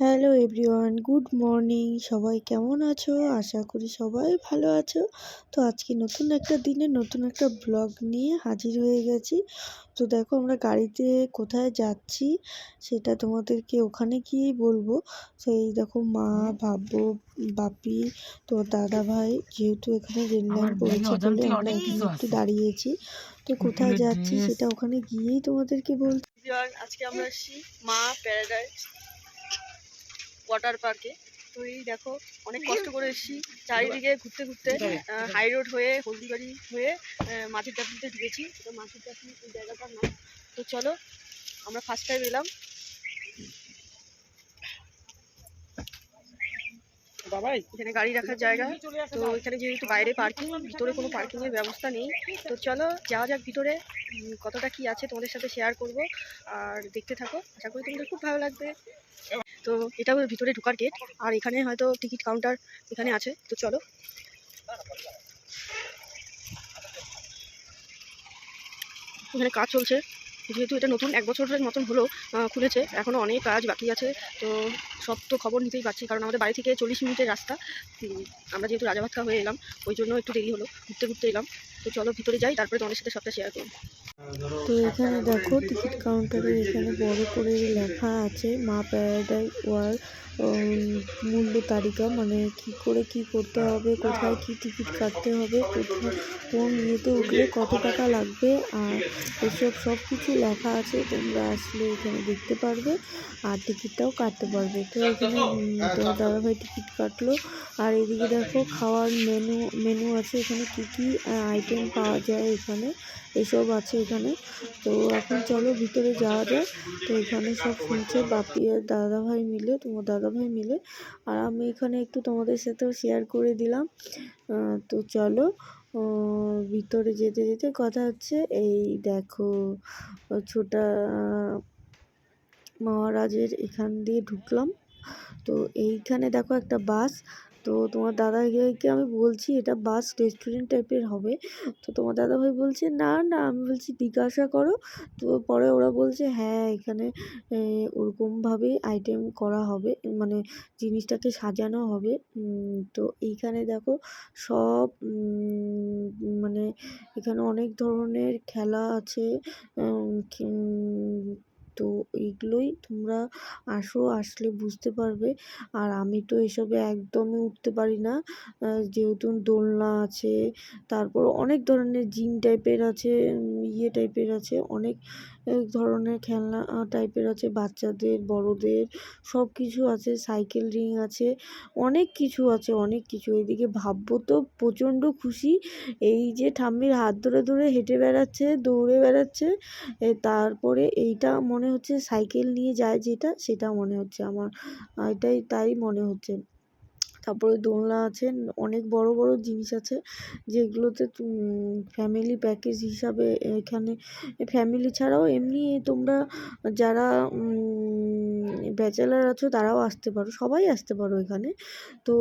Hello everyone good morning. সবাই কেমন আছো? আশা করি সবাই ভালো আছো। তো আজকে নতুন একটা দিনে নতুন একটা ব্লগ নিয়ে হাজির হয়ে গেছি। তো দেখো আমরা গাড়িতে কোথায় যাচ্ছি সেটা তোমাদেরকে ওখানে গিয়েই বলব। সেই দেখো মা বাবু বাপি তো দাদা ভাই যেহেতু এখানে রেল লাইন পড়েছে বলে আমরা এখানে একটু দাঁড়িয়েছি। তো কোথায় যাচ্ছি সেটা ওখানে গিয়েই তোমাদেরকে বলছি। আজকে আমরা এসেছি মা প্যারাডাইস ওয়াটার পার্কে তো এই দেখো অনেক কষ্ট করে এসেছি। চারিদিকে ঘুরতে ঘুরতে হাই রোড হয়ে হলদিবাড়ি হয়ে মাছের চাটনিতে ঢুকেছি। তো মাছের চাটনি এই জায়গাটার নাম। তো চলো আমরা ফার্স্ট টাইম এলাম। এখানে গাড়ি রাখার জায়গা। তো এখানে যেহেতু বাইরে পার্কিং ভিতরে কোনো পার্কিং এর ব্যবস্থা নেই। তো চলো যাওয়া যাক ভিতরে। কতটা কি আছে তোমাদের সাথে শেয়ার করব। আর দেখতে থাকো। আশা করি তোমাদের খুব ভালো লাগবে। তো এটা হলো ভিতরে ঢোকার গেট আর এখানে হয়তো টিকিট কাউন্টার এখানে আছে, তো চলো। এখানে কাজ চলছে, যেহেতু এটা নতুন, এক বছরের মতন হলো খুলেছে এখনও অনেক কাজ বাকি আছে, তো সব তো খবর নিতেই পারছি, কারণ আমাদের বাড়ি থেকে চল্লিশ মিনিটের রাস্তা আমরা যেহেতু রাজাভাতকা হয়ে এলাম, ওই জন্য একটু দেরি হলো, ঘুরতে ঘুরতে এলাম, তো চলো ভিতরে যাই, তারপরে তোমাদের সাথে সবটা শেয়ার করব। তো এখানে দেখো টিকিট কাউন্টারে এখানে বড় করে লেখা আছে মা প্যারাডাই ওয়ার মূল্য তালিকা মানে কি করে কি করতে হবে, কোথায় কি টিকিট কাটতে হবে, কোথায় কোন ইয়েতে উঠলে কত টাকা লাগবে, আর এসব সব কিছু লেখা আছে, তোমরা আসলে এখানে দেখতে পারবে, আর টিকিটটাও কাটতে পারবে। তো এখানে দাদাভাই টিকিট কাটলো, আর এদিকে দেখো খাওয়ার মেনু মেনু আছে, এখানে কি কি আইটেম পাওয়া যায় এখানে, এসব আছে। এখানে। তো এখন চলো ভিতরে যাওয়া যায় তো এখানে সব শুনছে বাপি আর দাদা ভাই মিলে, তোমার দাদা ভাই মিলে। আর আমি এখানে একটু তোমাদের সাথেও শেয়ার করে দিলাম। তো চলো ভিতরে যেতে যেতে কথা হচ্ছে। এই দেখো, ছোটা, মহারাজের এখান দিয়ে ঢুকলাম। তো এইখানে দেখো একটা বাস। তো তোমার দাদাভাইকে আমি বলছি এটা বাস রেস্টুরেন্ট টাইপের হবে। তো তোমার দাদাভাই বলছে না না আমি বলছি জিজ্ঞাসা করো। তো পরে ওরা বলছে হ্যাঁ এখানে আহ, ওরকমভাবেই আইটেম করা হবে মানে জিনিসটাকে সাজানো হবে। তো এইখানে দেখো সব মানে এখানে অনেক ধরনের খেলা আছে তো এইগুলোই তোমরা আসো, আসলে বুঝতে পারবে। আর আমি তো এসবে একদমই উঠতে পারি না। যেহেতু দোলনা আছে, তারপর অনেক ধরনের জিম টাইপের আছে ইয়ে টাইপের আছে, অনেক এক ধরনের খেলনা টাইপের আছে, বাচ্চাদের, বড়দের সব কিছু আছে, সাইকেল রিং আছে, অনেক কিছু আছে, অনেক কিছু। এদিকে ভাববো তো, প্রচণ্ড খুশি। এই যে ঠাম্মির হাত ধরে ধরে হেঁটে বেড়াচ্ছে, দৌড়ে বেড়াচ্ছে তারপরে এইটা মনে হচ্ছে সাইকেল নিয়ে যায় যেটা, সেটা মনে হচ্ছে আমার। এটাই, তাই মনে হচ্ছে। তারপরে দোলনা আছে, অনেক বড় বড় জিনিস আছে যেগুলোতে ফ্যামিলি প্যাকেজ হিসাবে এখানে ফ্যামিলি ছাড়াও এমনি তোমরা যারা ব্যাচেলার আছো তারাও আসতে পারো, সবাই আসতে পারো এখানে। তো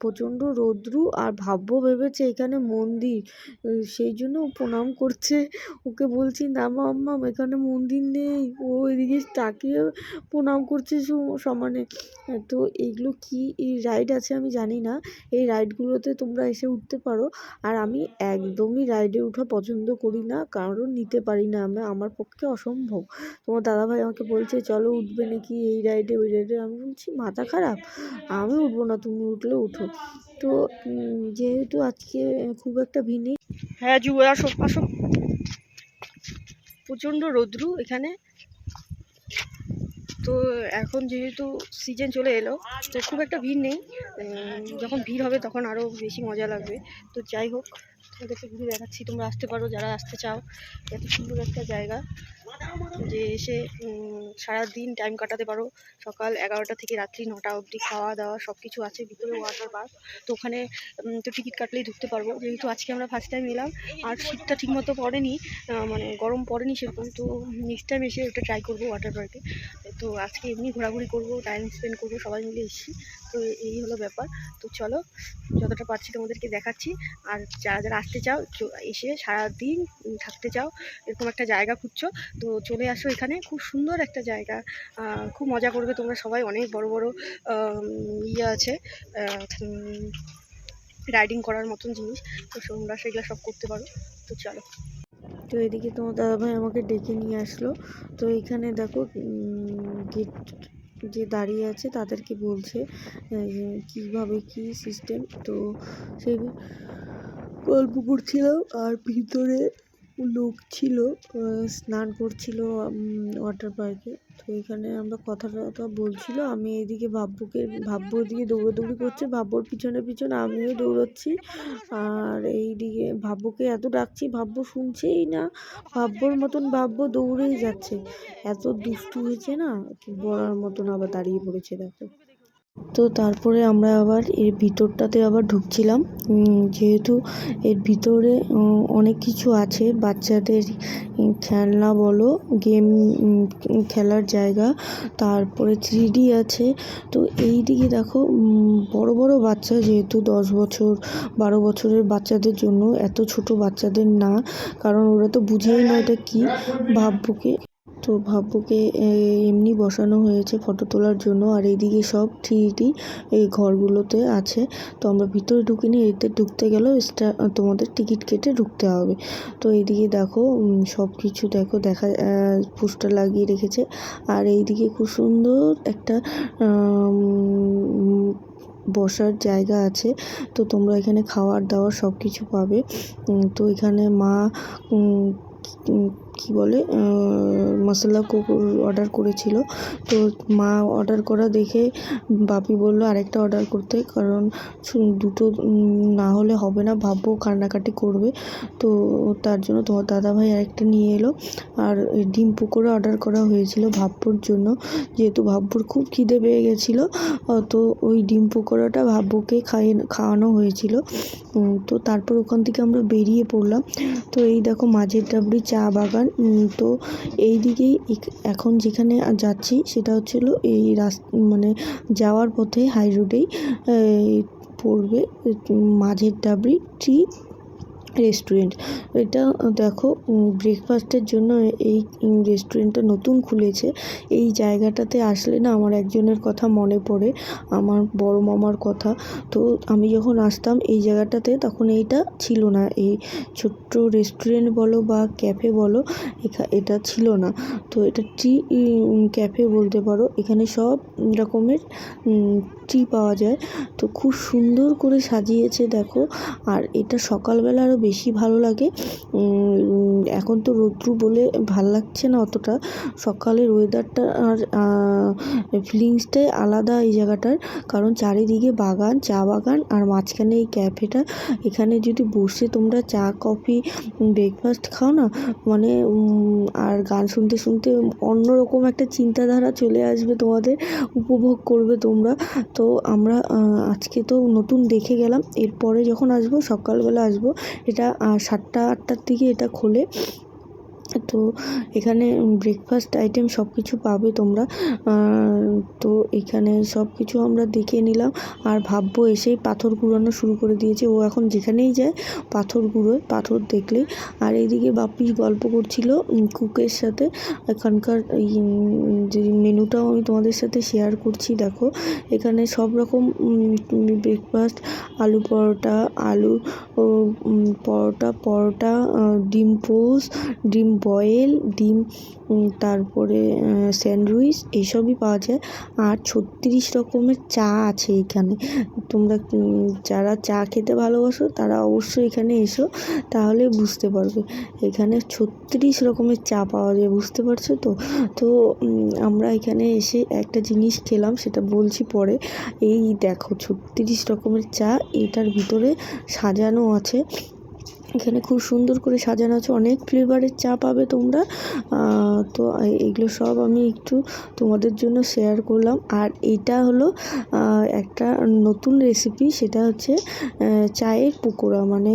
প্রচণ্ড রৌদ্রু আর ভাব্য ভেবেছে এখানে মন্দির সেই জন্য প্রণাম করছে। ওকে বলছি, না মাম্মাম এখানে মন্দির নেই। ও এদিকে তাকিয়ে প্রণাম করছে সম- সমানে। তো এইগুলো কি রাইড আছে আমি জানি না, এই রাইডগুলোতে তোমরা এসে উঠতে পারো। আর আমি একদমই রাইডে ওঠা পছন্দ করি না, কারণ নিতে পারি না আমি, আমার পক্ষে অসম্ভব। তোমার দাদাভাই আমাকে বলছে, চলো উঠবে নাকি এই রাইডে, ওই রাইডে? আমি বলছি, মাথা খারাপ, আমি উঠবো না, তুমি উঠলে উঠো। তো যেহেতু আজকে খুব একটা ভিড় নেই হ্যাঁ জু আসো আসো। প্রচণ্ড রৌদ্রু এখানে। তো এখন যেহেতু সিজন চলে এলো, তো খুব একটা ভিড় নেই। যখন ভিড় হবে তখন আরও বেশি মজা লাগবে। তো যাই হোক তোমাদেরকে ঘুরে দেখাচ্ছি। তোমরা আসতে পারো, যারা আসতে চাও। এত সুন্দর একটা জায়গা। যে এসে সারাদিন টাইম কাটাতে পারো। সকাল এগারোটা থেকে রাত্রি নটা অবধি খাওয়া দাওয়া সব কিছু আছে, ভিতরে ওয়াটার পার্ক তো ওখানে তো টিকিট কাটলেই ঢুকতে পারব। যেহেতু আজকে আমরা ফার্স্ট টাইম এলাম, আর শীতটা ঠিকমতো পড়েনি মানে গরম পড়েনি সেরকম। তো নেক্সট টাইম এসে ওটা ট্রাই করব ওয়াটার পার্কে তো আজকে এমনি ঘোরাঘুরি করব টাইম স্পেন্ড করব, সবাই মিলে এসেছি। তো এই হলো ব্যাপার। তো চলো, যতটা পারছি তোমাদেরকে দেখাচ্ছি। আর যারা যারা আসতে চাও এসে সারাদিন থাকতে চাও, এরকম একটা জায়গা খুঁজছো, তো চলে আসো এখানে। খুব সুন্দর একটা জায়গা। খুব মজা করবে তোমরা সবাই। অনেক বড় বড় ইয়ে আছে রাইডিং করার মতন জিনিস। তো তোমরা সেগুলো সব করতে পারো। তো চলো। তো এদিকে তোমার দাদাভাই আমাকে ডেকে নিয়ে আসলো। তো এখানে দেখো গেট যে দাঁড়িয়ে আছে তাদেরকে বলছে কীভাবে কি সিস্টেম তো সেই গল্প করছিলাম আর ভিতরে লোক ছিল স্নান করছিল ওয়াটার পার্কে তো এখানে আমরা কথা টথা বলছিল, আমি এদিকে ভাব্যুকে ভাব্য এদিকে দৌড়াদৌড়ি করছে ভাব্যর পিছনে পিছনে আমিও দৌড়াচ্ছি। আর এইদিকে ভাব্যকে এত ডাকছি ভাব্য শুনছেই না। ভাব্যর মতন ভাব্য দৌড়েই যাচ্ছে। এত দুষ্টু হয়েছে না বলার মতন আবার দাঁড়িয়ে পড়েছে দেখো। তো তারপরে আমরা আবার এর ভিতরটাতে আবার ঢুকছিলাম। যেহেতু এর ভিতরে অনেক কিছু আছে। বাচ্চাদের খেলনা বলো, গেম খেলার জায়গা, তারপরে থ্রি আছে। তো এই দিকে দেখো বড় বড় বাচ্চা যেহেতু দশ বছর, বারো বছরের বাচ্চাদের জন্য এত ছোট বাচ্চাদের না। কারণ ওরা তো বুঝেই না এটা কি। ভাব্যকে তো ভাব্যকে এমনি বসানো হয়েছে ফটো তোলার জন্য। আর এইদিকে সব থ্রি এই ঘরগুলোতে আছে। তো আমরা ভিতরে ঢুকিনি, এতে ঢুকতে গেলেও এক্সট্রা তোমাদের টিকিট কেটে ঢুকতে হবে। তো এইদিকে দেখো সব কিছু দেখো, দেখা পোস্টার লাগিয়ে রেখেছে। আর এইদিকে খুব সুন্দর একটা বসার জায়গা আছে। তো তোমরা এখানে খাওয়ার দাওয়ার সব কিছু পাবে তো এখানে মা কি বলে মশলা কুকুর অর্ডার করেছিল। তো মা অর্ডার করা দেখে বাপি বলল, আরেকটা অর্ডার করতে, কারণ দুটো না হলে হবে না। ভাববো কান্নাকাটি করবে। তো তার জন্য তোমার দাদাভাই আরেকটা নিয়ে এলো। আর ডিম পকোড়া অর্ডার করা হয়েছিল ভাব্বুর জন্য। যেহেতু ভাব্বুর খুব খিদে পেয়ে গেছিল তো ওই ডিম পকোড়াটা ভাব্বুকে খাইয়ে খাওয়ানো হয়েছিল। তো তারপর ওখান থেকে আমরা বেরিয়ে পড়লাম। তো এই দেখো মাঝের ডাবরি চা বাগান। তো এই দিকেই এখন যেখানে যাচ্ছি সেটা হচ্ছিল এই রাস মানে যাওয়ার পথে হাই রোডেই পড়বে মাঝের ডাবরি টি রেস্টুরেন্ট এটা, দেখো ব্রেকফাস্টের জন্য এই রেস্টুরেন্টটা নতুন খুলেছে। এই জায়গাটাতে আসলে না আমার একজনের কথা মনে পড়ে, আমার বড় মামার কথা। তো আমি যখন আসতাম এই জায়গাটাতে, তখন এইটা ছিল না। এই ছোট্ট রেস্টুরেন্ট বলো বা ক্যাফে বলো এটা ছিল না। তো এটা টি ক্যাফে বলতে পারো। এখানে সব রকমের টি পাওয়া যায়। তো খুব সুন্দর করে সাজিয়েছে, দেখো। আর এটা সকালবেলা আরও বেশি ভালো লাগে। এখন তো রৌদ্রু বলে ভালো লাগছে না অতটা। সকালের ওয়েদারটা আর ফিলিংসটাই আলাদা এই জায়গাটার। কারণ চারিদিকে বাগান, চা বাগান আর মাঝখানে এই ক্যাফেটা এখানে যদি বসে তোমরা চা কফি ব্রেকফাস্ট খাও না মানে আর গান শুনতে শুনতে অন্যরকম একটা চিন্তাধারা চলে আসবে তোমাদের, উপভোগ করবে তোমরা। তো আমরা আজকে তো নতুন দেখে গেলাম। এরপরে যখন আসব, সকালবেলা আসব এটা সাতটা আটটার দিকে এটা খোলে। তো এখানে ব্রেকফাস্ট আইটেম সব কিছু পাবে তোমরা। তো এখানে সব কিছু আমরা দেখে নিলাম। আর ভাববো এসেই পাথর কুড়ানো শুরু করে দিয়েছে। ও এখন যেখানেই যায় পাথর কুড়োয়, পাথর দেখলে। আর এইদিকে বাপি গল্প করছিল কুকের সাথে। এখানকার যে মেনুটাও আমি তোমাদের সাথে শেয়ার করছি, দেখো। এখানে সব রকম ব্রেকফাস্ট আলু পরোটা আলু পরোটা পরোটা ডিম পোস্ট ডিম বয়েল, ডিম তারপরে স্যান্ডউইচ এইসবই পাওয়া যায়। আর ছত্রিশ রকমের চা আছে এখানে। তোমরা যারা চা খেতে ভালোবাসো, তারা অবশ্যই এখানে এসো, তাহলে বুঝতে পারবে। এখানে ছত্রিশ রকমের চা পাওয়া যায়, বুঝতে পারছ তো? তো আমরা এখানে এসে একটা জিনিস খেলাম, সেটা বলছি পরে। এই দেখো, ছত্রিশ রকমের চা, এটার ভিতরে সাজানো আছে। এখানে খুব সুন্দর করে সাজানো আছে। অনেক ফ্লেভারের চা পাবে তোমরা। তো এগুলো সব আমি একটু তোমাদের জন্য শেয়ার করলাম। আর এটা হলো একটা নতুন রেসিপি সেটা হচ্ছে চায়ের পকোড়া মানে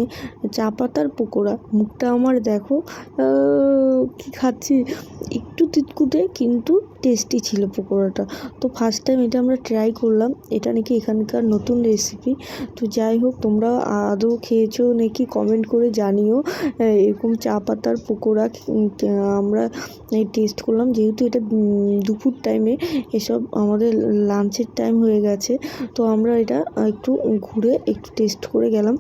চা পাতার পকোড়া। মুখটা আমার দেখো কি খাচ্ছি? একটু তিতকুটে, কিন্তু টেস্টি ছিল পকোড়াটা। তো ফার্স্ট টাইম এটা আমরা ট্রাই করলাম। এটা নাকি এখানকার নতুন রেসিপি তো যাই হোক, তোমরা আদৌ খেয়েছো নাকি? কমেন্ট করে জানিও এরকম চা পাতার পকোড়া আমরা টেস্ট করলাম। যেহেতু এটা দুপুর টাইমে এসব আমাদের লাঞ্চের টাইম হয়ে গেছে, তো আমরা এটা একটু ঘুরে একটু টেস্ট করে গেলাম।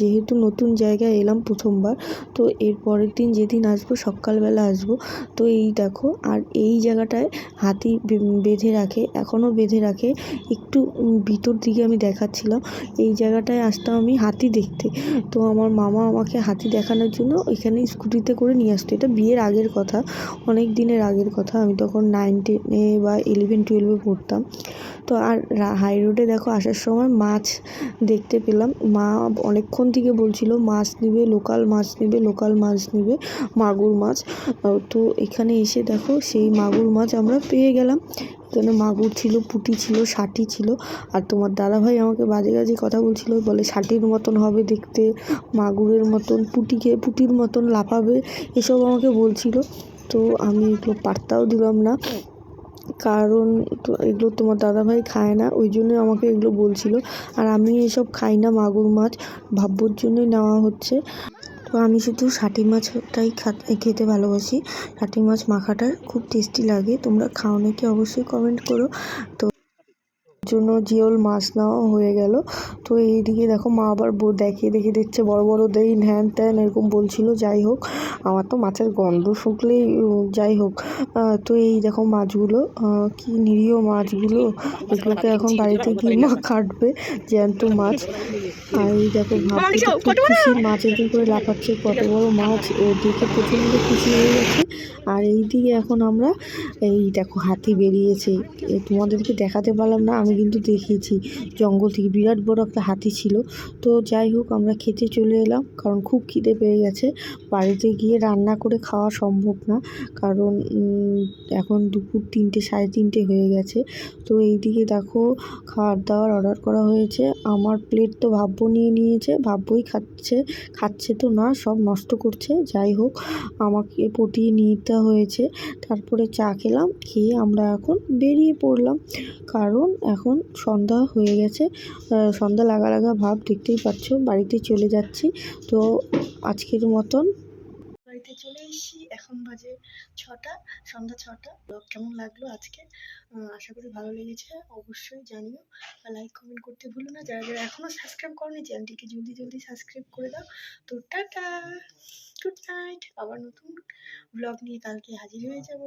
যেহেতু নতুন জায়গায় এলাম প্রথমবার, তো এর পরের দিন যেদিন আসব, সকালবেলা আসব, তো এই দেখো, আর এই জায়গাটায় হাতি বেঁধে রাখে, এখনও বেঁধে রাখে। একটু ভিতর দিকে আমি দেখাচ্ছিলাম, এই জায়গাটায় আসতাম আমি হাতি দেখতে। তো আমার মামা আমাকে হাতি দেখানোর জন্য এখানে স্কুটিতে করে নিয়ে আসতো। এটা বিয়ের আগের কথা, অনেক দিনের আগের কথা। আমি তখন নাইন টেনে বা ইলেভেন টুয়েলভে পড়তাম। তো আর হাই রোডে দেখো আসার সময় মাছ দেখতে পেলাম। মা অনেকক্ষণ থেকে বলছিল, মাছ নিবে লোকাল মাছ নিবে লোকাল মাছ নিবে, মাগুর মাছ। তো এখানে এসে দেখো সেই মাগুর মাছ আমরা পেয়ে গেলাম। এখানে মাগুর ছিল, পুটি ছিল ষাটি ছিল। আর তোমার দাদাভাই আমাকে বাজে বাজে কথা বলছিল, বলে ষাটির মতন হবে দেখতে, মাগুরের মতন, পুঁটিকে, পুটির মতন লাফাবে, এসব আমাকে বলছিল। তো আমি এগুলো পাত্তাও দিলাম না। কারণ এগুলো তোমার দাদাভাই খায় না, ওই জন্য আমাকে এগুলো বলছিল। আর আমি এসব খাই না মাগুর মাছ ভাব্যর জন্যই নেওয়া হচ্ছে। তো আমি শুধু ষাটি মাছটাই খেতে ভালোবাসি। ষাটি মাছ মাখাটা খুব টেস্টি লাগে। তোমরা খাও নাকি অবশ্যই কমেন্ট করো। তো জন্য জিওল মাছ নেওয়া হয়ে গেল। তো এইদিকে দেখো মা আবার দেখিয়ে দেখিয়ে দিচ্ছে, বড় বড় দেই হ্যান ত্যান এরকম বলছিল, যাই হোক। আমার তো মাছের গন্ধ শুকলেই যাই হোক। তো এই দেখো মাছগুলো কি নিরীহ মাছগুলো। এগুলোকে এখন বাড়িতে গিয়ে মা কাটবে, জ্যান্ত মাছ। আর এই দেখো খুব খুশি মাছ, এরকম করে লাফাচ্ছে, কত বড় মাছ। দেখে প্রচণ্ড খুশি হয়ে গেছে। আর এই দিকে এখন আমরা এই দেখো হাতি বেরিয়েছে। তোমাদেরকে দেখাতে পারলাম না, আমি কিন্তু দেখিয়েছি। জঙ্গল থেকে বিরাট বড় একটা হাতি ছিল। তো যাই হোক, আমরা খেতে চলে এলাম, কারণ খুব খিদে পেয়ে গেছে। বাড়িতে গিয়ে রান্না করে খাওয়া সম্ভব না, কারণ এখন দুপুর তিনটে, সাড়ে তিনটে হয়ে গেছে। তো এই দিকে দেখো খাবার দাবার অর্ডার করা হয়েছে। আমার প্লেট তো ভাব্য নিয়ে নিয়েছে ভাব্যই খাচ্ছে খাচ্ছে তো না, সব নষ্ট করছে। যাই হোক, আমাকে পটিয়ে নিতে হয়েছে। তারপরে চা খেলাম, খেয়ে আমরা এখন বেরিয়ে পড়লাম। কারণ এখন সন্ধ্যা হয়ে গেছে। সন্ধ্যা লাগা লাগা ভাব দেখতেই পাচ্ছ, বাড়িতে চলে যাচ্ছি। তো আজকের মতন বাড়িতে চলে এসেছি। এখন বাজে ছটা, সন্ধ্যা ছটা। ব্লগ কেমন লাগল আজকে? আশা করি ভালো লেগেছে। অবশ্যই জানিও লাইক কমেন্ট করতে ভুলো না। যারা যারা এখনও সাবস্ক্রাইব করনি চ্যানেলটিকে জলদি জলদি সাবস্ক্রাইব করে দাও। তো টাটা গুড নাইট আবার নতুন ব্লগ নিয়ে কালকে হাজির হয়ে যাব।